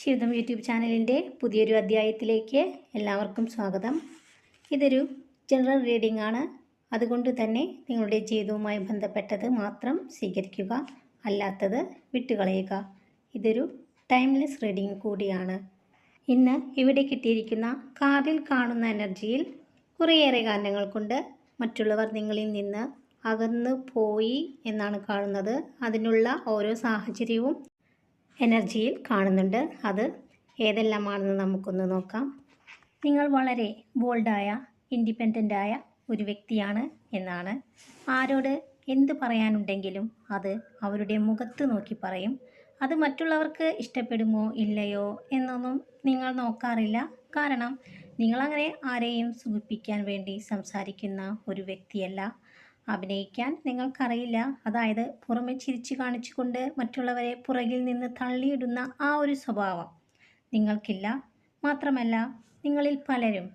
ശിവദം YouTube ചാനലിന്റെ പുതിയൊരു അധ്യായത്തിലേക്ക് എല്ലാവർക്കും സ്വാഗതം. ഇതൊരു ജനറൽ റീഡിംഗ് ആണ്. അതുകൊണ്ട് തന്നെ നിങ്ങളുടെ ജീവിതവുമായി ബന്ധപ്പെട്ടത് മാത്രം സ്വീകരിക്കുക അല്ലാത്തത് വിട്ടുകളയുക. ഇതൊരു ടൈംലെസ് റീഡിംഗ് കൂടിയാണ്. ഇന്ന് ഇവിടെ കിട്ടിയിരിക്കുന്ന കാർഡിൽ കാണുന്ന എനർജിയിൽ കുറേയേറെ കാരണങ്ങൾ കൊണ്ട് മറ്റുള്ളവർ നിങ്ങളിൽ നിന്ന് അകന്നു പോയി എന്നാണ് കാണുന്നത്. അതിനുള്ള ഓരോ സാഹചര്യവും എനർജിയിൽ കാണുന്നുണ്ട്. അത് ഏതെല്ലാമാണെന്ന് നമുക്കൊന്ന് നോക്കാം. നിങ്ങൾ വളരെ ബോൾഡായ ഇൻഡിപെൻഡന്റായ ഒരു വ്യക്തിയാണ് എന്നാണ്. ആരോട് എന്ത് പറയാനുണ്ടെങ്കിലും അത് അവരുടെ മുഖത്ത് നോക്കി പറയും. അത് മറ്റുള്ളവർക്ക് ഇഷ്ടപ്പെടുമോ ഇല്ലയോ എന്നൊന്നും നിങ്ങൾ നോക്കാറില്ല. കാരണം നിങ്ങളങ്ങനെ ആരെയും സുഖിപ്പിക്കാൻ വേണ്ടി സംസാരിക്കുന്ന ഒരു വ്യക്തിയല്ല. അഭിനയിക്കാൻ നിങ്ങൾക്കറിയില്ല. അതായത് പുറമെ ചിരിച്ചു കാണിച്ചുകൊണ്ട് മറ്റുള്ളവരെ പുറകിൽ നിന്ന് തള്ളിയിടുന്ന ആ ഒരു സ്വഭാവം നിങ്ങൾക്കില്ല. മാത്രമല്ല നിങ്ങളിൽ പലരും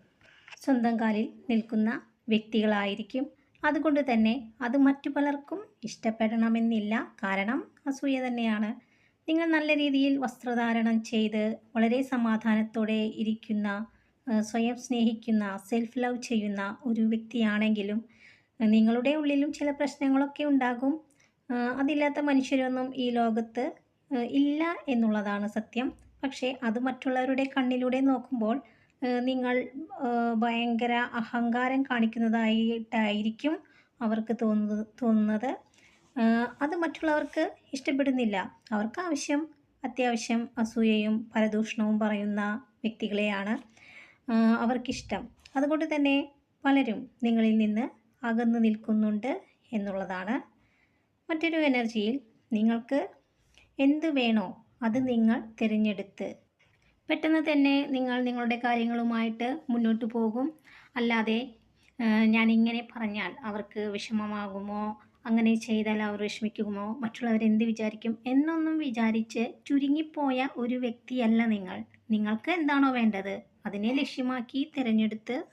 സ്വന്തം കാലിൽ നിൽക്കുന്ന വ്യക്തികളായിരിക്കും. അതുകൊണ്ട് തന്നെ അത് മറ്റു പലർക്കും ഇഷ്ടപ്പെടണമെന്നില്ല. കാരണം അസൂയ തന്നെയാണ്. നിങ്ങൾ നല്ല രീതിയിൽ വസ്ത്രധാരണം ചെയ്ത് വളരെ സമാധാനത്തോടെ ഇരിക്കുന്ന സ്വയം സ്നേഹിക്കുന്ന സെൽഫ് ലവ് ചെയ്യുന്ന ഒരു വ്യക്തിയാണെങ്കിലും നിങ്ങളുടെ ഉള്ളിലും ചില പ്രശ്നങ്ങളൊക്കെ ഉണ്ടാകും. അതില്ലാത്ത മനുഷ്യരൊന്നും ഈ ലോകത്ത് ഇല്ല എന്നുള്ളതാണ് സത്യം. പക്ഷേ അത് മറ്റുള്ളവരുടെ കണ്ണിലൂടെ നോക്കുമ്പോൾ നിങ്ങൾ ഭയങ്കര അഹങ്കാരം കാണിക്കുന്നതായിട്ടായിരിക്കും അവർക്ക് തോന്നുന്നത് തോന്നുന്നത്. അത് മറ്റുള്ളവർക്ക് ഇഷ്ടപ്പെടുന്നില്ല. അവർക്ക് ആവശ്യം അത്യാവശ്യം അസൂയയും പരദൂഷണവും പറയുന്ന വ്യക്തികളെയാണ് അവർക്കിഷ്ടം. അതുകൊണ്ട് തന്നെ പലരും നിങ്ങളിൽ നിന്ന് അകന്നു നിൽക്കുന്നുണ്ട് എന്നുള്ളതാണ് മറ്റൊരു എനർജിയിൽ നിങ്ങൾക്ക് എന്ത് വേണോ അത് നിങ്ങൾ തിരഞ്ഞെടുത്ത്. പെട്ടെന്ന് തന്നെ നിങ്ങൾ നിങ്ങളുടെ കാര്യങ്ങളുമായിട്ട് മുന്നോട്ട് പോകും. അല്ലാതെ ഞാനിങ്ങനെ പറഞ്ഞാൽ അവർക്ക് വിഷമമാകുമോ? അങ്ങനെ ചെയ്താൽ അവർ വിഷമിക്കുമോ? മറ്റുള്ളവർ എന്ത് വിചാരിക്കും? എന്നൊന്നും വിചാരിച്ച് ചുരുങ്ങിപ്പോയ ഒരു വ്യക്തിയല്ല നിങ്ങൾ. നിങ്ങൾക്ക് എന്താണോ വേണ്ടത്? അതിനെ ലക്ഷ്യമാക്കി തിരഞ്ഞെടുത്ത്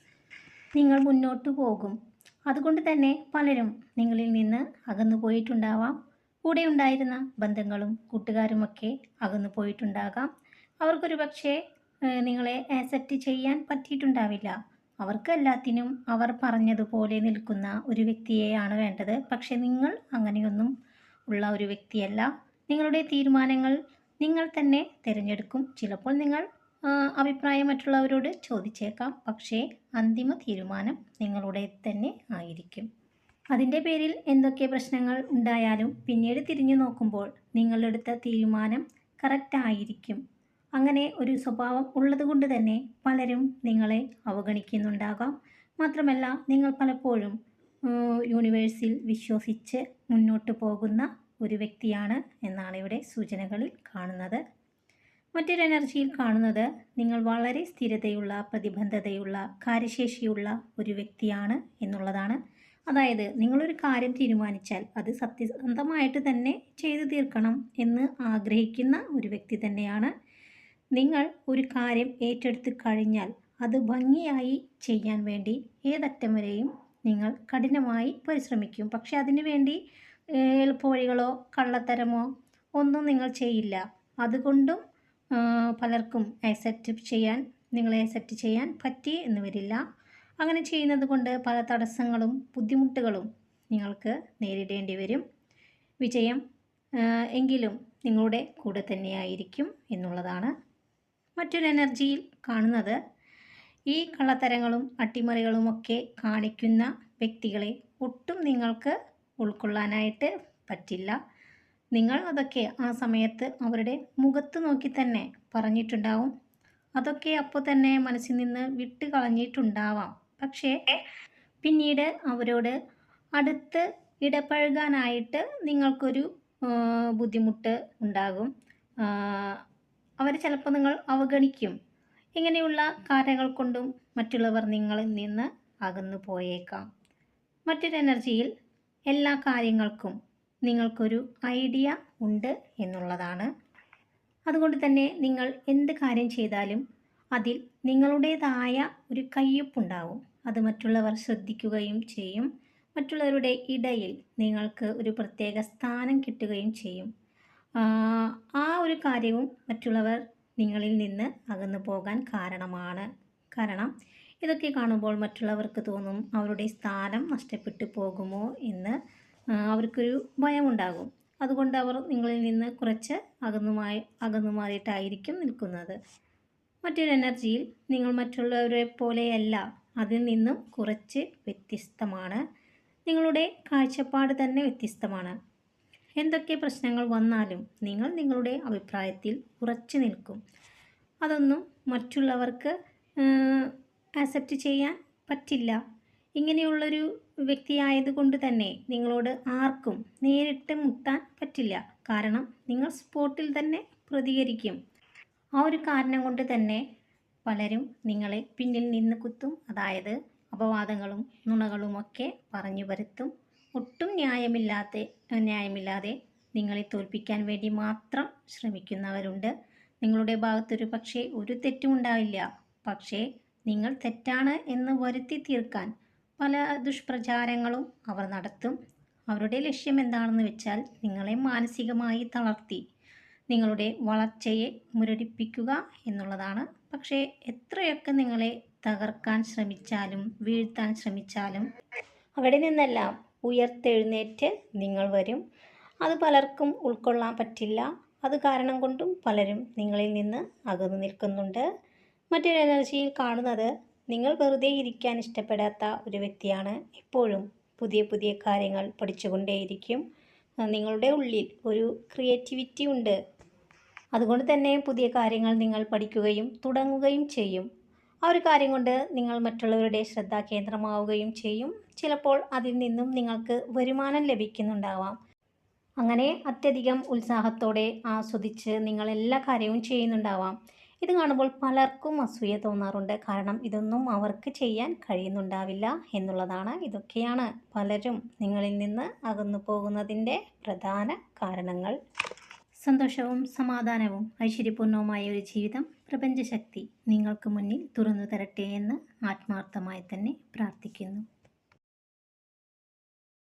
നിങ്ങൾ മുന്നോട്ട് പോകും. അതുകൊണ്ട് തന്നെ പലരും നിങ്ങളിൽ നിന്ന് അകന്നു പോയിട്ടുണ്ടാവാം. കൂടെ ഉണ്ടായിരുന്ന ബന്ധങ്ങളും കൂട്ടുകാരുമൊക്കെ അകന്നു പോയിട്ടുണ്ടാകാം. അവർക്കൊരു പക്ഷേ നിങ്ങളെ ആക്സെപ്റ്റ് ചെയ്യാൻ പറ്റിയിട്ടുണ്ടാവില്ല. അവർക്ക് എല്ലാത്തിനും അവർ പറഞ്ഞതുപോലെ നിൽക്കുന്ന ഒരു വ്യക്തിയെയാണ് വേണ്ടത്. പക്ഷേ നിങ്ങൾ അങ്ങനെയൊന്നും ഉള്ള ഒരു വ്യക്തിയല്ല. നിങ്ങളുടെ തീരുമാനങ്ങൾ നിങ്ങൾ തന്നെ തിരഞ്ഞെടുക്കും. ചിലപ്പോൾ നിങ്ങൾ അഭിപ്രായം മറ്റുള്ളവരോട് ചോദിച്ചേക്കാം. പക്ഷേ അന്തിമ തീരുമാനം നിങ്ങളുടെ തന്നെ ആയിരിക്കും. അതിന്റെ പേരിൽ എന്തൊക്കെ പ്രശ്നങ്ങൾ ഉണ്ടായാലും പിന്നീട് തിരിഞ്ഞു നോക്കുമ്പോൾ നിങ്ങളെടുത്ത തീരുമാനം കറക്റ്റ് ആയിരിക്കും. അങ്ങനെ ഒരു സ്വഭാവം ഉള്ളതുകൊണ്ട് തന്നെ പലരും നിങ്ങളെ അവഗണിക്കുന്നുണ്ടാകാം. മാത്രമല്ല നിങ്ങൾ പലപ്പോഴും യൂണിവേഴ്സിൽ വിശ്വസിച്ച് മുന്നോട്ട് പോകുന്ന ഒരു വ്യക്തിയാണ് എന്നാണ് ഇവിടെ സൂചനകളിൽ കാണുന്നത്. മറ്റൊരു എനർജിയിൽ കാണുന്നത് നിങ്ങൾ വളരെ സ്ഥിരതയുള്ള പ്രതിബന്ധതയുള്ള കാര്യശേഷിയുള്ള ഒരു വ്യക്തിയാണ് എന്നുള്ളതാണ്. അതായത് നിങ്ങളൊരു കാര്യം തീരുമാനിച്ചാൽ അത് സത്യസന്ധമായിട്ട് തന്നെ ചെയ്തു തീർക്കണം എന്ന് ആഗ്രഹിക്കുന്ന ഒരു വ്യക്തി തന്നെയാണ്. നിങ്ങൾ ഒരു കാര്യം ഏറ്റെടുത്ത് കഴിഞ്ഞാൽ അത് ഭംഗിയായി ചെയ്യാൻ വേണ്ടി ഏതറ്റം വരെയും നിങ്ങൾ കഠിനമായി പരിശ്രമിക്കും. പക്ഷെ അതിനു വേണ്ടി എളുപ്പവഴികളോ കള്ളത്തരമോ ഒന്നും നിങ്ങൾ ചെയ്യില്ല. അതുകൊണ്ടും പലർക്കും ആക്സെപ്റ്റ് ചെയ്യാൻ നിങ്ങളെ ആക്സെപ്റ്റ് ചെയ്യാൻ പറ്റി എന്ന് വരില്ല അങ്ങനെ ചെയ്യുന്നത് കൊണ്ട് പല തടസ്സങ്ങളും ബുദ്ധിമുട്ടുകളും നിങ്ങൾക്ക് നേരിടേണ്ടി വരും. വിജയം എങ്കിലും നിങ്ങളുടെ കൂടെ തന്നെയായിരിക്കും എന്നുള്ളതാണ് മറ്റൊരു എനർജിയിൽ കാണുന്നത്. ഈ കള്ളത്തരങ്ങളും അട്ടിമറികളുമൊക്കെ കാണിക്കുന്ന വ്യക്തികളെ ഒട്ടും നിങ്ങൾക്ക് ഉൾക്കൊള്ളാനായിട്ട് പറ്റില്ല. നിങ്ങൾ അതൊക്കെ ആ സമയത്ത് അവരുടെ മുഖത്ത് നോക്കി തന്നെ പറഞ്ഞിട്ടുണ്ടാവും. അതൊക്കെ അപ്പോൾ തന്നെ മനസ്സിൽ നിന്ന് വിട്ട് കളഞ്ഞിട്ടുണ്ടാവാം. പക്ഷേ പിന്നീട് അവരോട് അടുത്ത് ഇടപഴകാനായിട്ട് നിങ്ങൾക്കൊരു ബുദ്ധിമുട്ട് ഉണ്ടാകും. അവർ ചിലപ്പോൾ നിങ്ങൾ അവഗണിക്കും. ഇങ്ങനെയുള്ള കാര്യങ്ങൾ കൊണ്ടും മറ്റുള്ളവർ നിങ്ങളിൽ നിന്ന് അകന്നു പോയേക്കാം. മറ്റൊരു എനർജിയിൽ എല്ലാ കാര്യങ്ങൾക്കും നിങ്ങൾക്കൊരു ഐഡിയ ഉണ്ട് എന്നുള്ളതാണ്. അതുകൊണ്ട് തന്നെ നിങ്ങൾ എന്ത് കാര്യം ചെയ്താലും അതിൽ നിങ്ങളുടേതായ ഒരു കയ്യൊപ്പുണ്ടാവും. അത് മറ്റുള്ളവർ ശ്രദ്ധിക്കുകയും ചെയ്യും. മറ്റുള്ളവരുടെ ഇടയിൽ നിങ്ങൾക്ക് ഒരു പ്രത്യേക സ്ഥാനം കിട്ടുകയും ചെയ്യും. ആ, ഒരു കാര്യവും മറ്റുള്ളവർ നിങ്ങളിൽ നിന്ന് അകന്നു പോകാൻ കാരണമാണ്. കാരണം ഇതൊക്കെ കാണുമ്പോൾ മറ്റുള്ളവർക്ക് തോന്നും അവരുടെ സ്ഥാനം നഷ്ടപ്പെട്ടു പോകുമോ എന്ന്. അവർക്കൊരു ഭയമുണ്ടാകും. അതുകൊണ്ട് അവർ നിങ്ങളിൽ നിന്ന് കുറച്ച് അകന്നുമായി അകന്നു മാറിയിട്ടായിരിക്കും നിൽക്കുന്നത്. മറ്റൊരു എനർജിയിൽ നിങ്ങൾ മറ്റുള്ളവരെ പോലെയല്ല അതിൽ നിന്നും കുറച്ച് വ്യത്യസ്തമാണ്. നിങ്ങളുടെ കാഴ്ചപ്പാട് തന്നെ വ്യത്യസ്തമാണ്. എന്തൊക്കെ പ്രശ്നങ്ങൾ വന്നാലും നിങ്ങൾ നിങ്ങളുടെ അഭിപ്രായത്തിൽ ഉറച്ചു നിൽക്കും. അതൊന്നും മറ്റുള്ളവർക്ക് ആക്സെപ്റ്റ് ചെയ്യാൻ പറ്റില്ല. ഇങ്ങനെയുള്ളൊരു വ്യക്തിയായതുകൊണ്ട് തന്നെ നിങ്ങളോട് ആർക്കും നേരിട്ട് മുട്ടാൻ പറ്റില്ല. കാരണം നിങ്ങൾ സ്പോട്ടിൽ തന്നെ പ്രതികരിക്കും. ആ ഒരു കാരണം കൊണ്ട് തന്നെ പലരും നിങ്ങളെ പിന്നിൽ നിന്ന് കുത്തും. അതായത് അപവാദങ്ങളും നുണകളുമൊക്കെ പറഞ്ഞു വരുത്തും ഒട്ടും ന്യായമില്ലാത്ത ന്യായമില്ലാതെ നിങ്ങളെ തോൽപ്പിക്കാൻ വേണ്ടി മാത്രം ശ്രമിക്കുന്നവരുണ്ട്. നിങ്ങളുടെ ഭാഗത്തൊരു പക്ഷേ ഒരു തെറ്റും ഉണ്ടാവില്ല പക്ഷേ നിങ്ങൾ തെറ്റാണ് എന്ന് വരുത്തി തീർക്കാൻ പല ദുഷ്പ്രചാരങ്ങളും അവർ നടത്തും. അവരുടെ ലക്ഷ്യം എന്താണെന്ന് വെച്ചാൽ നിങ്ങളെ മാനസികമായി തളർത്തി നിങ്ങളുടെ വളർച്ചയെ മുരടിപ്പിക്കുക എന്നുള്ളതാണ്. പക്ഷേ എത്രയൊക്കെ നിങ്ങളെ തകർക്കാൻ ശ്രമിച്ചാലും വീഴ്ത്താൻ ശ്രമിച്ചാലും അവിടെ നിന്നെല്ലാം ഉയർത്തെഴുന്നേറ്റ് നിങ്ങൾ വരും. അത് പലർക്കും ഉൾക്കൊള്ളാൻ പറ്റില്ല. അത് കാരണം കൊണ്ടും പലരും നിങ്ങളിൽ നിന്ന് അകന്നു നിൽക്കുന്നുണ്ട്. മറ്റൊരു എനർജിയിൽ കാണുന്നത് നിങ്ങൾ വെറുതെ ഇരിക്കാൻ ഇഷ്ടപ്പെടാത്ത ഒരു വ്യക്തിയാണ് എപ്പോഴും പുതിയ പുതിയ കാര്യങ്ങൾ പഠിച്ചുകൊണ്ടേയിരിക്കും. നിങ്ങളുടെ ഉള്ളിൽ ഒരു ക്രിയേറ്റിവിറ്റി ഉണ്ട്. അതുകൊണ്ട് തന്നെ പുതിയ കാര്യങ്ങൾ നിങ്ങൾ പഠിക്കുകയും തുടങ്ങുകയും ചെയ്യും. ആ ഒരു കാര്യം കൊണ്ട് നിങ്ങൾ മറ്റുള്ളവരുടെ ശ്രദ്ധാകേന്ദ്രമാവുകയും ചെയ്യും. ചിലപ്പോൾ അതിൽ നിന്നും നിങ്ങൾക്ക് വരുമാനം ലഭിക്കുന്നുണ്ടാവാം. അങ്ങനെ അത്യധികം ഉത്സാഹത്തോടെ ആസ്വദിച്ച് നിങ്ങൾ എല്ലാ കാര്യവും ചെയ്യുന്നുണ്ടാവാം. ഇത് കാണുമ്പോൾ പലർക്കും അസൂയ തോന്നാറുണ്ട്. കാരണം ഇതൊന്നും അവർക്ക് ചെയ്യാൻ കഴിയുന്നുണ്ടാവില്ല എന്നുള്ളതാണ്. ഇതൊക്കെയാണ് പലരും നിങ്ങളിൽ നിന്ന് അകന്നു പോകുന്നതിന്റെ പ്രധാന കാരണങ്ങൾ. സന്തോഷവും സമാധാനവും ഐശ്വര്യപൂർണവുമായ ഒരു ജീവിതം പ്രപഞ്ചശക്തി നിങ്ങൾക്ക് മുന്നിൽ തുറന്നു തരട്ടെ എന്ന് ആത്മാർത്ഥമായി തന്നെ പ്രാർത്ഥിക്കുന്നു.